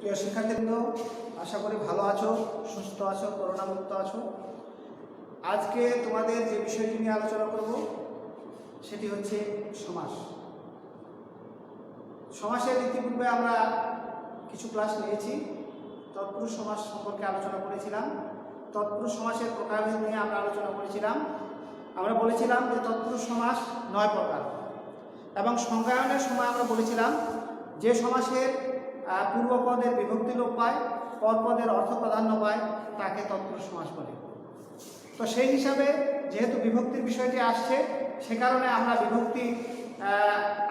প্রিয় শিক্ষার্থীবৃন্দ, আশা করি ভালো আছো, সুস্থ আছো, করোনামুক্ত আছো। আজকে তোমাদের যে বিষয়টি নিয়ে আলোচনা করব, সেটি হচ্ছে সমাস। সমাসের ইতিপূর্বে আমরা কিছু ক্লাস নিয়েছি, তৎপুরুষ সমাস সম্পর্কে আলোচনা করেছিলাম। তৎপুরুষ সমাসের প্রকারভেদ নিয়ে আমরা আলোচনা করেছিলাম। আমরা বলেছিলাম যে তৎপুরুষ সমাস নয় প্রকার। এবং সংজ্ঞায়নের সময় আমরা বলেছিলাম যে সমাসের পূর্বপদের বিভক্তি লোপ পায় পরপদের অর্থ প্রাধান্য পায়, তাকে তৎপুরুষ সমাস বলে। তো সেই হিসাবে যেহেতু বিভক্তির বিষয়টি আসছে, সে কারণে আমরা বিভক্তি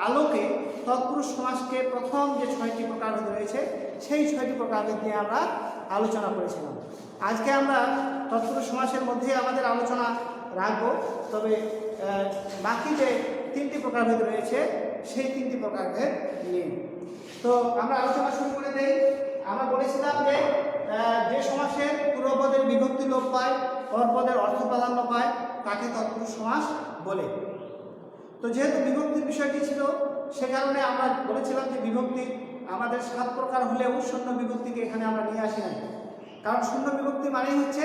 আলোকে তৎপুরুষ সমাসকে প্রথম যে ছয়টি প্রকারভেদ রয়েছে, সেই ছয়টি প্রকারভেদ নিয়ে আমরা আলোচনা করেছিলাম। আজকে আমরা তৎপুরুষ সমাসের মধ্যে আমাদের আলোচনা রাখব, তবে বাকি যে তিনটি প্রকারভেদ রয়েছে, সেই তিনটি প্রকারভেদ নিয়ে। তো আমরা আলোচনা শুরু করে দেই। আমরা বলেছিলাম যে যে সমাসের পূর্বপদের বিভক্তি লোপ পায় পরপদের অর্থ প্রাধান্য পায়, তাকে তৎপুরুষ সমাস বলে। তো যেহেতু বিভক্তির বিষয়টি ছিল, সে কারণে আমরা বলেছিলাম যে বিভক্তি আমাদের সাত প্রকার হলেও শূন্য বিভক্তিকে এখানে আমরা নিয়ে আসি নাই। কারণ শূন্য বিভক্তি মানেই হচ্ছে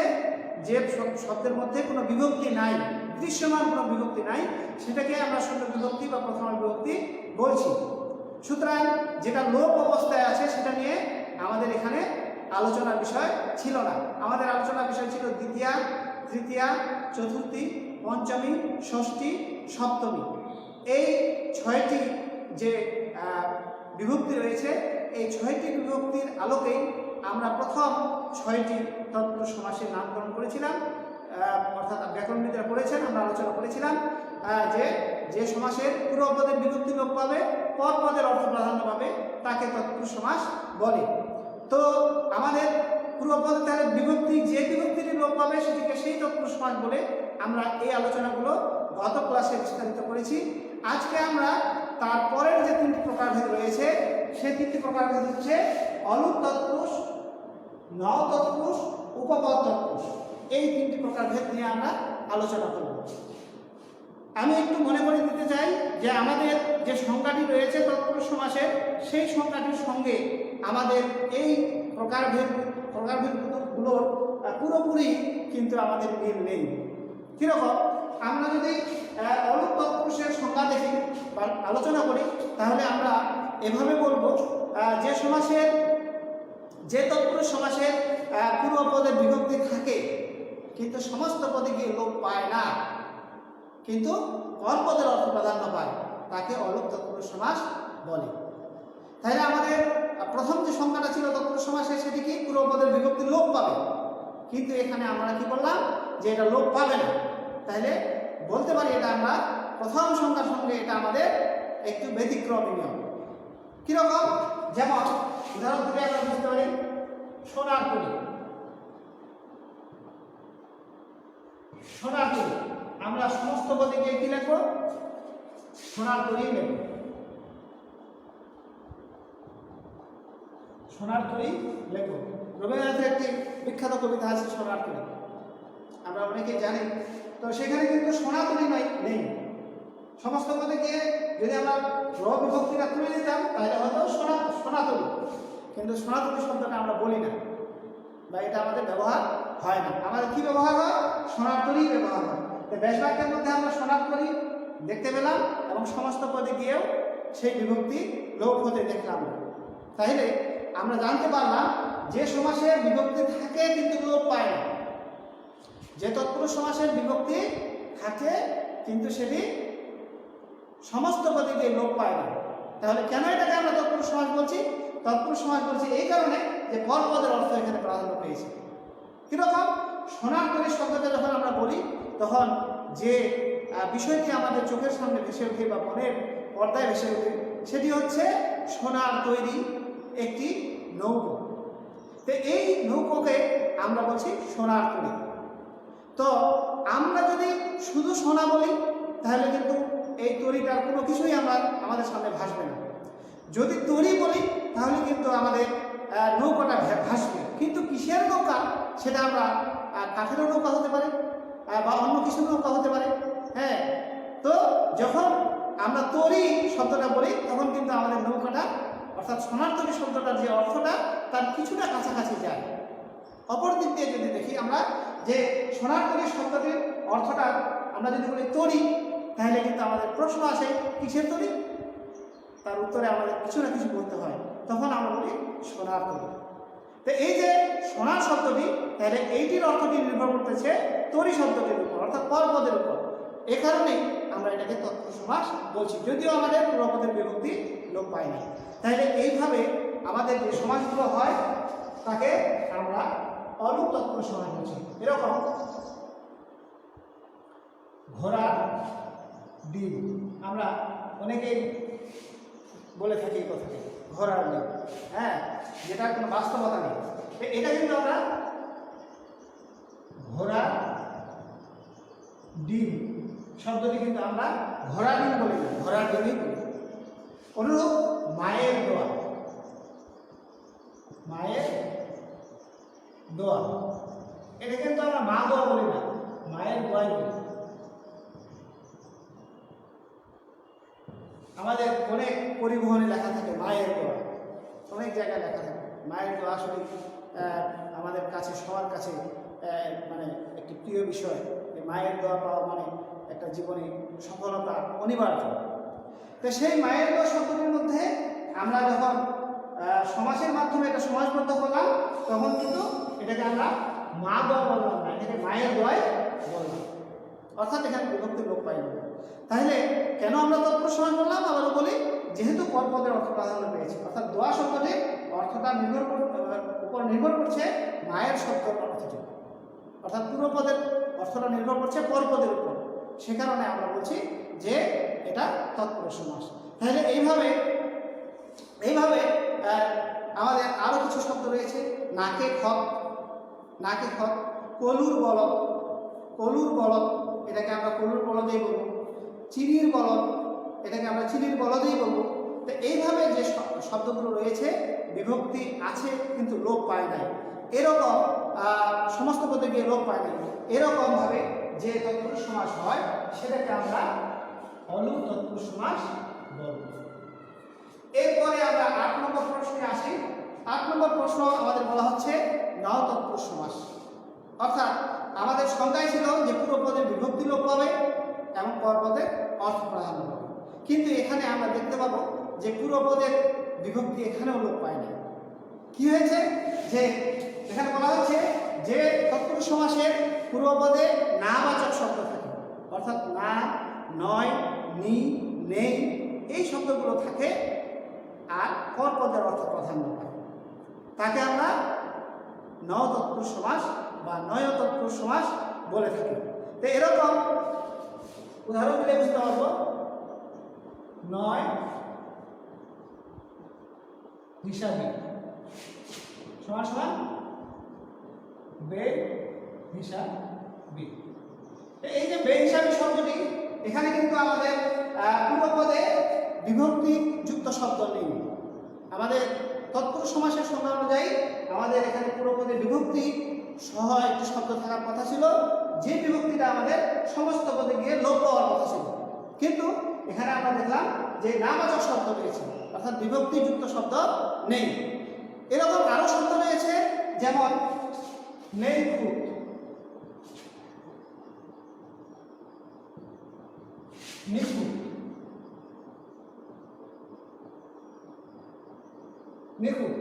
যে শব- শব্দের মধ্যে কোনো বিভক্তি নাই, দৃশ্যমান কোনো বিভক্তি নাই, সেটাকে আমরা শূন্য বিভক্তি বা প্রথম বিভক্তি বলছি। সুতরাং যেটা লোপ অবস্থায় আছে সেটা নিয়ে আমাদের এখানে আলোচনার বিষয় ছিল না। আমাদের আলোচনার বিষয় ছিল দ্বিতীয়া, তৃতীয়া, চতুর্থী, পঞ্চমী, ষষ্ঠী, সপ্তমী। এই ছয়টি যে বিভক্তি রয়েছে, এই ছয়টি বিভক্তির আলোকেই আমরা প্রথম ছয়টি তৎপুরুষ সমাসের নামকরণ করেছিলাম। অর্থাৎ ব্যাকরণবিদরা করেছেন আমরা আলোচনা করেছিলাম যে যে সমাসের পূর্বপদের বিভক্তি লোপ পাবে, পরপদের অর্থ প্রাধান্য পাবে, তাকে তৎপুরুষ সমাস বলে। তো আমাদের পূর্বপদে তাহলে বিভক্তি, যে বিভক্তিটি লোপ পাবে, সেটিকে সেই তৎপুরুষ সমাস বলে আমরা এই আলোচনাগুলো গত ক্লাসে বিস্তারিত করেছি। আজকে আমরা তারপরের যে তিনটি প্রকারভেদ রয়েছে সেই তিনটি প্রকারভেদ হচ্ছে অলুপ তৎপুরুষ, নও তৎপুরুষ, উপপদ তৎপুরুষ। এই তিনটি প্রকারভেদ নিয়ে আমরা আলোচনা করব। আমি একটু মনে করে দিতে চাই যে আমাদের যে সংখ্যাটি রয়েছে তৎপুরুষ সমাসের সেই সংখ্যাটির সঙ্গে আমাদের এই প্রকারভেদ প্রকারভেদগুলোর পুরোপুরি কিন্তু আমাদের মিল নেই। কীরকম? আমরা যদি অলুপ তৎপুরুষের সংজ্ঞা দেখি বা আলোচনা করি তাহলে আমরা এভাবে বলব যে সমাসের যে তৎপুরুষ সমাসের আহ, পূর্বপদের বিভক্তি থাকে কিন্তু সমস্ত পদে গিয়ে লোপ পায় না। কিন্তু পরপদের অর্থ প্রাধান্য পায়, তাকে অলোপ তৎপুরুষ সমাস বলে। তাহলে আমাদের প্রথম যে সংখ্যাটা ছিল তৎপুরুষ সমাসে সেটি কি? পূর্বপদের বিভক্তি লোপ পাবে। কিন্তু এখানে আমরা কি বললাম যে এটা লোপ পাবে না। তাহলে বলতে পারি এটা আমরা প্রথম সংখ্যার সঙ্গে এটা আমাদের একটু ব্যতিক্রমী নিয়ম। কীরকম? যেমন, উদাহরণ থেকে আমরা বুঝতে পারি, সোনার তরী সোনার তরী আমরা সমস্ত পদীকে কি লিখব সোনার তরী লিখব সোনার তরী লিখব রবীন্দ্রনাথের একটি বিখ্যাত কবিতা আছে সোনার তরী। আমরা অনেকেই জানি। তো সেখানে কিন্তু সোনা তরী নয় নেই। সমস্ত পদে গিয়ে যদি আমরা র বিভক্তিটা তুলে নিতাম, তাহলে হয়তো সোনা সোনাতলি কিন্তু সোনাতলি শব্দটা আমরা বলি না। বা এটা আমাদের ব্যবহার হয় না। আমাদের কি ব্যবহার হয়? সোনাতলি ব্যবহার হয়। তো মধ্যে আমরা সোনাতলি দেখতে পেলাম, এবং সমস্ত পদে গিয়েও সেই বিভক্তি লোপ হতে দেখলাম। তাহলে আমরা জানতে পারলাম যে সমাসের বিভক্তি থাকে কিন্তু লোপ পায় না। যে তৎপুরুষ সমাসের বিভক্তি থাকে কিন্তু সেটি সমস্ত পদে গিয়ে লোপ পায় না। তাহলে কেন এটাকে আমরা তৎপুরুষ সমাজ বলছি? তৎপুরুষ সমাজ বলছি এই কারণে যে পরপদের অর্থ এখানে প্রাধান্য পেয়েছে। কীরকম? সোনার তৈরি শব্দটা যখন আমরা বলি তখন যে বিষয়টি আমাদের চোখের সামনে ভেসে ওঠে বা মনের পর্দায় ভেসে ওঠে, সেটি হচ্ছে সোনার তৈরি একটি নৌকো। তো এই নৌকোকে আমরা বলছি সোনার তৈরি। তো আমরা যদি শুধু সোনা বলি, তাহলে কিন্তু এই তরিটার কোনো কিছুই আমরা আমাদের সামনে ভাসবে না। যদি তরি বলি, তাহলে কিন্তু আমাদের নৌকাটা ভাসবে। কিন্তু কিসের নৌকা, সেটা আমরা কাঠেরও নৌকা হতে পারে বা অন্য কিছু নৌকা হতে পারে। হ্যাঁ তো যখন আমরা তরি শব্দটা বলি, তখন কিন্তু আমাদের নৌকাটা, অর্থাৎ সোনার শব্দটার যে অর্থটা, তার কিছুটা কাছাকাছি যায়। অপর দিক দিয়ে যদি দেখি আমরা, যে সোনার তৈরি শব্দটির অর্থটা আমরা যদি বলি তরি, তাহলে কিন্তু আমাদের প্রশ্ন আসে, কিসের তরি? তার উত্তরে আমাদের কিছু না কিছু বলতে হয়। তখন আমরা বলি সোনার তরি। তো এই সোনার শব্দটি, তাহলে এইটির অর্থটি নির্ভর করতেছে তরি শব্দটির উপর, অর্থাৎ পরপদের উপর। এ কারণেই আমরা এটাকে তত্ত্ব সমাস বলছি। যদিও আমাদের পূর্বপদের বিভক্তি লোপ পায় না তাহলে এইভাবে আমাদের যে সমাজগুলো হয়, তাকে আমরা অলুপ তত্ত্ব সমাজ বলছি। এরকম ঘোড়া, ডিম, আমরা অনেকেই বলে থাকি এই কথাটি ঘোড়ার ডিম। হ্যাঁ যেটা কোনো বাস্তবতা নেই। এটা কিন্তু আমরা ঘোড়া ডিম শব্দটি কিন্তু আমরা ঘোড়া ডিম বলি না ঘোড়া ডিমই অনুরূপ মায়ের দোয়া। মায়ের দোয়া। এটা কিন্তু আমরা মা দোয়া বলি না, মায়ের দোয়াই বলি। আমাদের অনেক পরিবহনে লেখা থাকে মায়ের দোয়া। অনেক জায়গায় লেখা থাকে, মায়ের দোয়া আসলে আমাদের কাছে, সবার কাছে মানে একটি প্রিয় বিষয় মায়ের দোয়া পাওয়া মানে একটা জীবনে সফলতা অনিবার্য। তো সেই মায়ের দোয়া শব্দটির মধ্যে আমরা যখন সমাজের মাধ্যমে এটা সমাজবদ্ধ করলাম তখন কিন্তু এটাকে আমরা মা দোয়া বললাম না এটাকে মায়ের দোয়াই বললাম অর্থাৎ এখানে বিভক্তি লোক পাই না তাহলে কেন আমরা তৎপর সমাজ বললাম আবারও বলি, যেহেতু পরপদের অর্থ প্রাধান্য পেয়েছে, অর্থাৎ দোয়া শব্দটি অর্থটা নির্ভর উপর নির্ভর করছে মায়ের শব্দ অর্থটি অর্থাৎ পূর্বপদের অর্থটা নির্ভর করছে পরপদের উপর। সে কারণে আমরা বলছি যে এটা তৎপর সমাস। তাহলে এইভাবে এইভাবে আমাদের আরও কিছু শব্দ রয়েছে। নাকে খত নাকে খত, কলুর বলদ কলুর বলদ, এটাকে আমরা কলুর বলদেই বলব। চিনির বলদ, এটাকে আমরা চিনির বলদেই বলব। তো এইভাবে যে শব্দগুলো রয়েছে, বিভক্তি আছে, কিন্তু লোপ পায় নাই। এরকম সমস্ত পদে গিয়ে লোপ পায় নাই। এরকমভাবে যে তৎপুরুষ সমাস হয়, সেটাকে আমরা অলুপ তৎপুরুষ সমাস বলব। এরপরে আমরা আট নম্বর প্রশ্নে আসি। আট নম্বর প্রশ্ন আমাদের বলা হচ্ছে তৎপুরুষ সমাস অর্থাৎ আমাদের সংজ্ঞায় ছিল যে পুরো পদে বিভক্তি লোপ পাবে, এবং পরপদে অর্থ প্রাধান্য কিন্তু এখানে আমরা দেখতে পাবো যে পুরো পদের বিভক্তি এখানেও লোপ পায়নি কি হয়েছে? যে এখানে বলা হচ্ছে যে তৎপুরুষ সমাসের পূর্বপদে না বাচক শব্দ থাকে। অর্থাৎ না, নয়, নি, নেই, এই শব্দগুলো থাকে আর পরপদের অর্থ প্রাধান্য পায়। তাকে আমরা নয় তৎপুরুষ সমাস বা নয় তৎপুরুষ সমাস বলে থাকি। তো এরকম উদাহরণ দিলে বুঝতে পারব। নয় হিসাবি। সমান সমান বে হিসাবি। এই যে বে হিসাবি শব্দটি, এখানে কিন্তু আমাদের পূর্বপদে বিভক্তি যুক্ত শব্দ নেই। আমাদের তৎপুরুষ সমাসের সংজ্ঞা অনুযায়ী আমাদের এখানে পূর্বপদে বিভক্তি সহ একটি শব্দ থাকার কথা ছিল। যে বিভক্তিটা আমাদের সমস্ত পদে গিয়ে লোপ পাওয়ার কথা ছিল। কিন্তু এখানে আমরা দেখলাম যে নাবাচক শব্দ রয়েছে, অর্থাৎ বিভক্তিযুক্ত শব্দ নেই। এরকম আরও শব্দ রয়েছে যেমন নেই খুঁত নিখুঁত নিখুঁত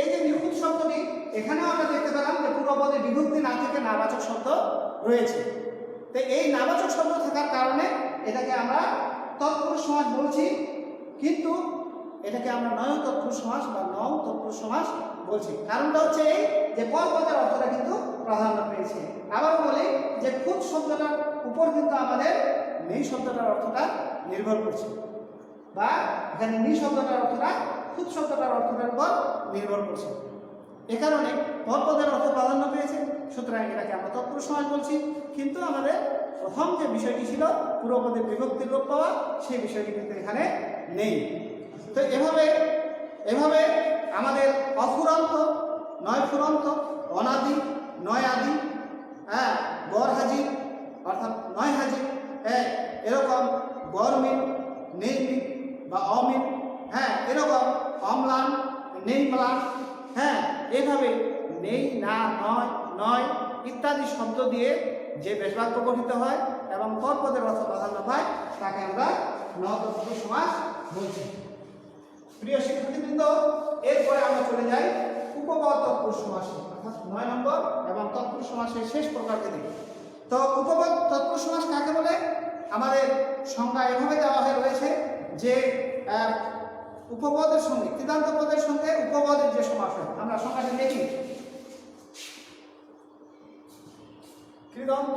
এই যে নিখুঁত শব্দটি, এখানেও আমরা দেখতে পেলাম যে পূর্বপদে বিভক্তি না থেকে নাবাচক শব্দ রয়েছে। তো এই নাবাচক শব্দ থাকার কারণে এটাকে আমরা তৎপুরুষ সমাজ বলছি, কিন্তু এটাকে আমরা নয় তৎপুরুষ সমাস বা নও তৎপুরুষ সমাস বলছি। কারণটা হচ্ছে এই যে পদপদের অর্থটা কিন্তু প্রাধান্য পেয়েছে। আবার বলি যে খুদ শব্দটার উপর কিন্তু আমাদের নেই শব্দটার অর্থটা নির্ভর করছে। বা এখানে নি শব্দটার অর্থটা খুদ শব্দটার অর্থটার উপর নির্ভর করছে। এ কারণে পদপদের অর্থ প্রাধান্য পেয়েছে। সুতরাং এটাকে আমরা তৎপুরুষ সমাজ বলছি। কিন্তু আমাদের প্রথম যে বিষয়টি ছিল পূর্বপদের বিভক্তির লোপ পাওয়া, সেই বিষয়টি কিন্তু এখানে নেই। তো এভাবে এভাবে আমাদের অফুরন্ত, নয় ফুরন্ত, অনাদি, নয় আদি হ্যাঁ গড় হাজির, অর্থাৎ নয় হাজির হ্যাঁ এরকম গড় মিল নেই মিল বা অমিল হ্যাঁ এরকম অম্লান নেই ম্লান হ্যাঁ এভাবে নেই, না, নয় নয় ইত্যাদি শব্দ দিয়ে যে বেশবাক্য গঠিত হয় এবং পরপদের অর্থ প্রাধান্য পায়, তাকে আমরা নতত্ত্ব সমাজ বলছি। প্রিয় শিক্ষার্থীবৃন্দ, এরপরে আমরা চলে যাই উপপদ তৎপুরুষ সমাসে, অর্থাৎ নয় নম্বর এবং তৎপুরুষ সমাসের শেষ প্রকারকে দেখি। তো উপপদ তৎপুরুষ সমাস কাকে বলে? আমাদের সংজ্ঞা এভাবে দেওয়া হয়ে রয়েছে যে উপপদের সঙ্গে কৃতান্ত পদের সঙ্গে উপপদের যে সমাস হয়, আমরা সংজ্ঞাটি দেখি কৃদন্ত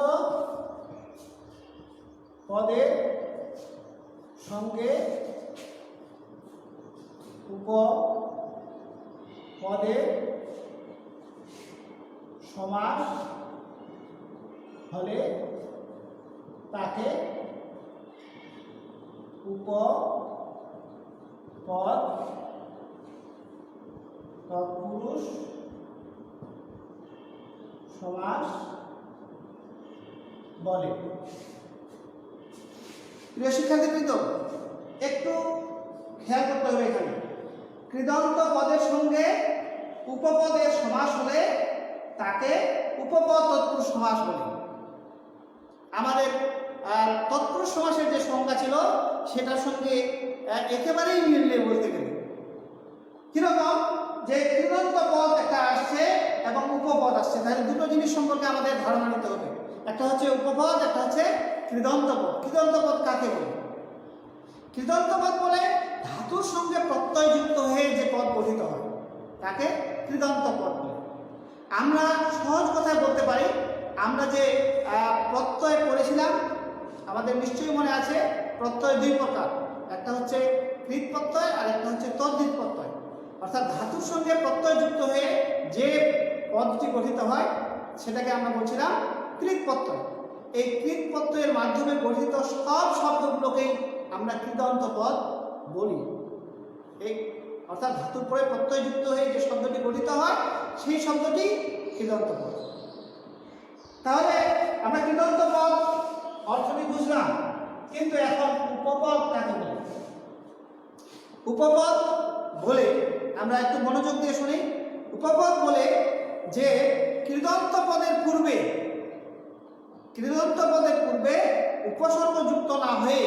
পদের সঙ্গে উপ পদে সমাস হলে তাকে উপ পদ তৎপুরুষ সমাস বলে। প্রিয় শিক্ষার্থীবৃন্দ, একটু খেয়াল করতে হবে এখানে। কৃদন্ত পদের সঙ্গে উপপদের সমাস হলে তাকে উপপদ তৎপুরুষ সমাস বলে। আমাদের তৎপুরুষ সমাসের যে সংজ্ঞা ছিল, সেটার সঙ্গে একেবারেই মিল নেই বলতে গেলে। কীরকম? যে কৃদন্ত পদ একটা আসছে এবং উপপদ আসছে। তাহলে দুটো জিনিস সম্পর্কে আমাদের ধারণা নিতে হবে। একটা হচ্ছে উপপদ, একটা হচ্ছে কৃদন্ত পদ। কৃদন্ত পদ কাকে বলে? কৃদন্ত পদ বলে ধাতুর সঙ্গে প্রত্যয় যুক্ত হয়ে যে পদ গঠিত হয়, তাকে কৃদন্ত পদ বলে। আমরা সহজ কথায় বলতে পারি, আমরা যে প্রত্যয় পড়েছিলাম আমাদের নিশ্চয়ই মনে আছে, প্রত্যয় দুই প্রকার। একটা হচ্ছে কৃত প্রত্যয় আর একটা হচ্ছে তদ্ধিত প্রত্যয়। অর্থাৎ ধাতুর সঙ্গে প্রত্যয় যুক্ত হয়ে যে পদটি গঠিত হয়, সেটাকে আমরা বলছিলাম কৃত প্রত্যয়। এই কৃত প্রত্যয়ের মাধ্যমে গঠিত সব শব্দগুলোকেই আমরা কৃদন্ত পদ বলি। এই অর্থাৎ ধাতুর পরে প্রত্যয়যুক্ত হয়ে যে শব্দটি গঠিত হয়, সেই শব্দটি কৃদন্ত পদ তাহলে আমরা কৃদন্ত পদ অর্থটি বুঝলাম, কিন্তু এখন উপপদ কাকে বলে? উপপদ বলে আমরা একটু মনোযোগ দিয়ে শুনি। উপপদ বলে যে কৃদন্ত পদের পূর্বে কৃদন্ত পদের পূর্বে উপসর্গযুক্ত না হয়ে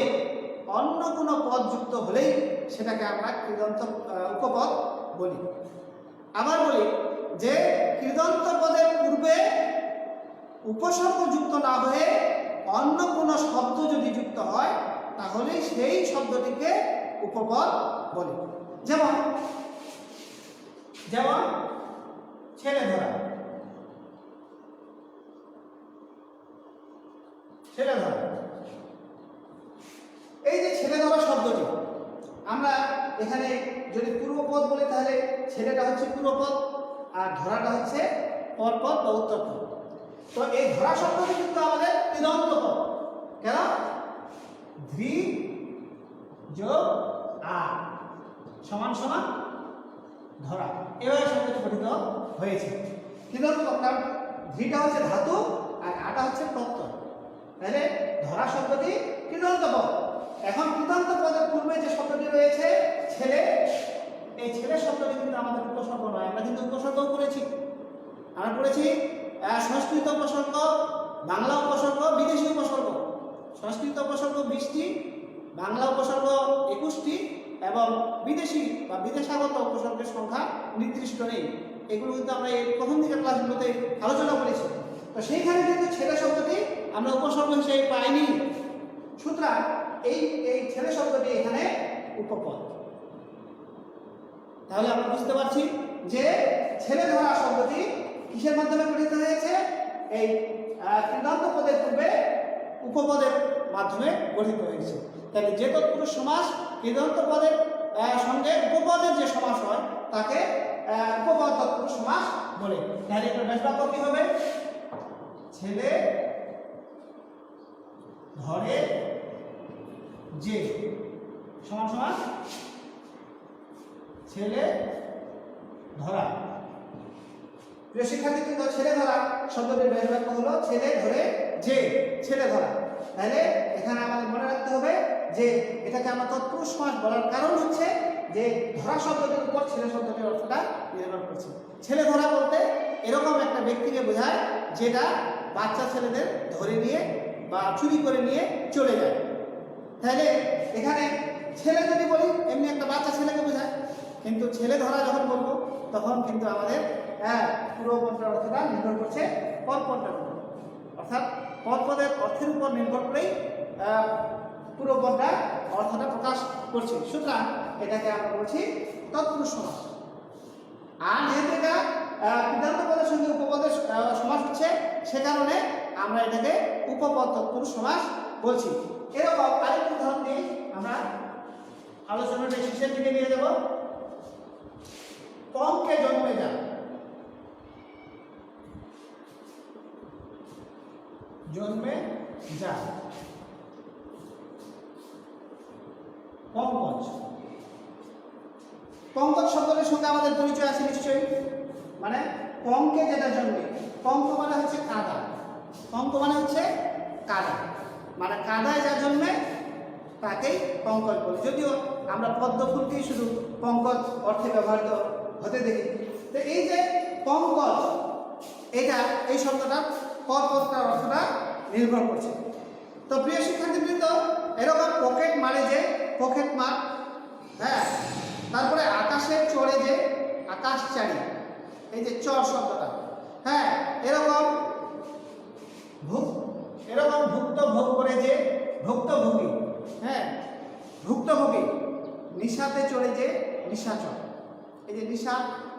অন্য কোনো পদ যুক্ত হলেই সেটাকে আমরা কৃদন্ত উপপদ বলি। আবার বলি যে কৃদন্ত পদের পূর্বে উপসর্গ যুক্ত না হয়ে অন্য কোনো শব্দ যদি যুক্ত হয় তাহলে সেই শব্দটিকে উপপদ বলে। যেমন যেমন ছেলে ধরা। ছেলে ধরা। এই যে ছেলে ধরা শব্দটি, আমরা এখানে যদি পূর্বপদ বলি তাহলে ছেলেটা হচ্ছে পূর্বপদ আর ধরাটা হচ্ছে পরপদ বা উত্তরপদ তো এই ধরা শব্দটি কিন্তু আমাদের কৃদন্ত পদ। কেন? ধৃ যোগ আ। সমান সমান ধরা। এভাবে শব্দটি গঠিত হয়েছে। পদ কারণ ধৃটা হচ্ছে ধাতু আর আটা হচ্ছে প্রত্যয়। তাহলে ধরা শব্দটি কৃদন্ত পদ? এখন কৃদন্ত পদের পূর্বে যে শব্দটি রয়েছে, ছেলে, এই ছেলে শব্দটি কিন্তু আমাদের উপসর্গ নয়, আমরা কিন্তু উপসর্গও করেছি। আমরা করেছি সংস্কৃত উপসর্গ, বাংলা উপসর্গ, বিদেশি উপসর্গ। সংস্কৃত উপসর্গ বিশটি, বাংলা উপসর্গ একুশটি, এবং বিদেশি বা বিদেশাগত উপসর্গের সংখ্যা নির্দিষ্ট নেই। এগুলো কিন্তু আমরা এই প্রথম দিকের ক্লাসগুলোতে আলোচনা করেছি। তো সেইখানে কিন্তু ছেলে শব্দটি আমরা উপসর্গ হিসেবে পাইনি। সুতরাং এই এই ছেলে শব্দটি এখানে উপপদ। তাহলে আমরা বুঝতে পারছি যে ছেলে ধরা শব্দটি কিসের মাধ্যমে গঠিত হয়েছে? এই কৃদান্ত পদের পূর্বে উপপদের মাধ্যমে গঠিত হয়েছে। তাহলে যে তৎপুরুষ সমাস কৃদান্ত পদের সঙ্গে উপপদের যে সমাস হয়, তাকে উপপদ তৎপুরুষ সমাস বলে। তাহলে এটা বেশ বাক্য কি হবে? ছেলে ধরে যে সমান সমান ছেলে ধরা। প্রিয় শিক্ষার্থী কিন্তু ছেলে ধরা শব্দটির বের বাক্য হলো ছেলে ধরে যে ছেলে ধরা। তাহলে এখানে আমাদের মনে রাখতে হবে যে এটাকে আমরা তৎপুরুষ সমাস বলার কারণ হচ্ছে যে ধরা শব্দটির উপর ছেলে শব্দটির অর্থটা নির্ভর করছে। ছেলে ধরা বলতে এরকম একটা ব্যক্তিকে বোঝায় যেটা বাচ্চা ছেলেদের ধরে নিয়ে বা চুরি করে নিয়ে চলে যায়। তাহলে এখানে ছেলে যদি বলি, এমনি একটা বাচ্চা ছেলেকে বোঝায়। কিন্তু ছেলে ধরা যখন বলব, তখন কিন্তু আমাদের হ্যাঁ পুরো পদটার অর্থটা নির্ভর করছে পদ পদটার উপর। অর্থাৎ পদ পদের অর্থের উপর নির্ভর করেই পুরো পদটা, অর্থটা প্রকাশ করছে। সুতরাং এটাকে আমরা বলছি তৎপুরুষ সমাস আর যেহেতু এটা কৃতান্ত পদের সঙ্গে উপপদের সমাস হচ্ছে, সে কারণে আমরা এটাকে উপপদ তৎপুরুষ সমাস বলছি। এরকম আরেকটি উদাহরণ দিয়ে আমরা আলোচনাটা শেষের দিকে নিয়ে যাব। কমকে জন্মে যা জন্মে যা পঙ্কজ পঙ্কজ শব্দের সঙ্গে আমাদের পরিচয় আছে নিশ্চয়ই। মানে পঙ্কে যেটা জন্মে পঙ্ক মানে হচ্ছে কাদা। পঙ্ক মানে হচ্ছে কাদা। মানে কাদায় যা জন্মে তাকেই পঙ্কজ বলি। যদিও আমরা পদ্ম ফুলকেই শুধু পঙ্কজ অর্থে ব্যবহৃত হতে দেখি। তো এই যে পঙ্কজ এটা এই শব্দটা পদ অর্থটা নির্ভর করছে। তো প্রিয় শিক্ষার্থীবৃন্দ, এরকম পকেট মারে যে পকেট মার হ্যাঁ? তারপরে আকাশের চড়ে যে আকাশ চারি এই যে চর শব্দটা হ্যাঁ? এরকম এরকম ভুক্ত ভোগ করে যে, ভুক্তভোগী হ্যাঁ ভুক্তভোগী, নিশাতে চড়ে যে নিশাচর। এই যে নিশা,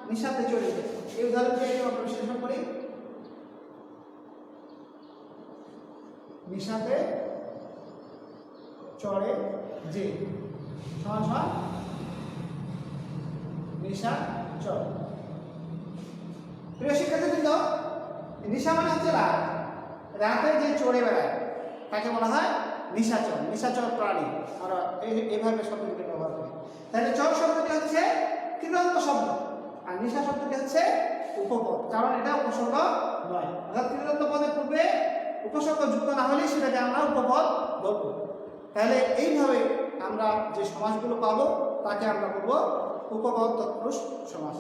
নিশাতে চড়ে যে, এই উদাহরণটি আমরা বিশ্লেষণ করি। নিশাতে চড়ে যে নিশা চড় প্রিয় শিক্ষার্থীবৃন্দ, নিশা মানে হচ্ছে রাত রাতে যে চড়ে বেড়ায়, তাকে বলা হয় নিশাচর নিশাচর প্রাণী। আমরা এই- এইভাবে শব্দটিকে ব্যবহার করি। তাহলে চর শব্দটি হচ্ছে কৃতান্ত শব্দ, আর নিশা শব্দটি হচ্ছে উপপদ, কারণ এটা উপসর্গ নয়। অর্থাৎ কৃতান্ত পদের পূর্বে উপসর্গ যুক্ত না হলে সেটাকে আমরা উপপদ বলব। তাহলে এইভাবে আমরা যে সমাজগুলো পাবো, তাকে আমরা বলব উপপদ তৎপুরুষ সমাস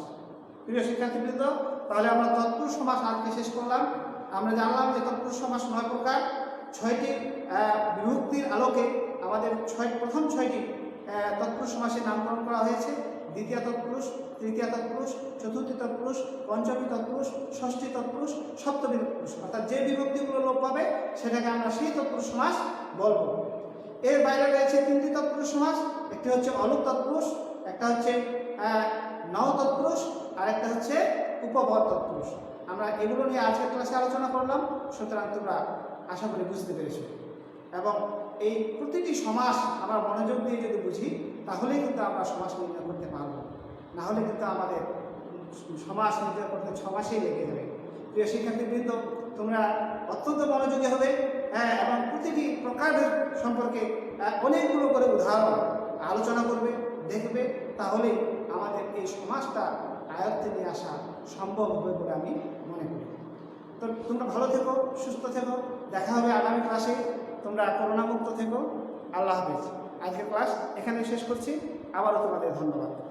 প্রিয় শিক্ষার্থীবৃন্দ, তাহলে আমরা তৎপুরুষ সমাস আজকে শেষ করলাম। আমরা জানলাম যে তৎপুরুষ সমাস নয় প্রকার ছয়টি বিভক্তির আলোকে আমাদের ছয়, প্রথম ছয়টি তৎপুরুষ সমাসের নামকরণ করা হয়েছে। দ্বিতীয় তৎপুরুষ, তৃতীয় তৎপুরুষ, চতুর্থী তৎপুরুষ, পঞ্চমী তৎপুরুষ, ষষ্ঠী তৎপুরুষ, সপ্তমী তৎপুরুষ। অর্থাৎ যে বিভক্তিগুলো লোপ পাবে, সেটাকে আমরা সেই তৎপুরুষ সমাস বলব। এর বাইরে রয়েছে তিনটি তৎপুরুষ সমাস একটি হচ্ছে অলুক তৎপুরুষ, একটা হচ্ছে নও তৎপুরুষ আর একটা হচ্ছে উপপদ তৎপুরুষ। আমরা এগুলো নিয়ে আজকের ক্লাসে আলোচনা করলাম, সুতরাং তোমরা আশা করি বুঝতে পেরেছ। এবং এই প্রতিটি সমাস আমরা মনোযোগ দিয়ে যদি বুঝি, তাহলেই কিন্তু আমরা সমাজ নির্ণয় করতে পারব। না হলে কিন্তু আমাদের সমাজ নির্ণয় করতে ছ মাসেই লেগে যাবে। প্রিয় শিক্ষার্থীবৃন্দ, তোমরা অত্যন্ত মনোযোগী হবে। হ্যাঁ এবং প্রতিটি প্রকারের সম্পর্কে অনেকগুলো করে উদাহরণ আলোচনা করবে, দেখবে তাহলে আমাদের এই সমাজটা আয়ত্তে নিয়ে আসা সম্ভব হবে বলে আমি মনে করি। তো তোমরা ভালো থেকো, সুস্থ থেকো। দেখা হবে আগামী ক্লাসে। তোমরা করোনামুক্ত থেকো। আল্লাহ হাফিজ। আজকের ক্লাস এখানে শেষ করছি। আবারও তোমাদের ধন্যবাদ।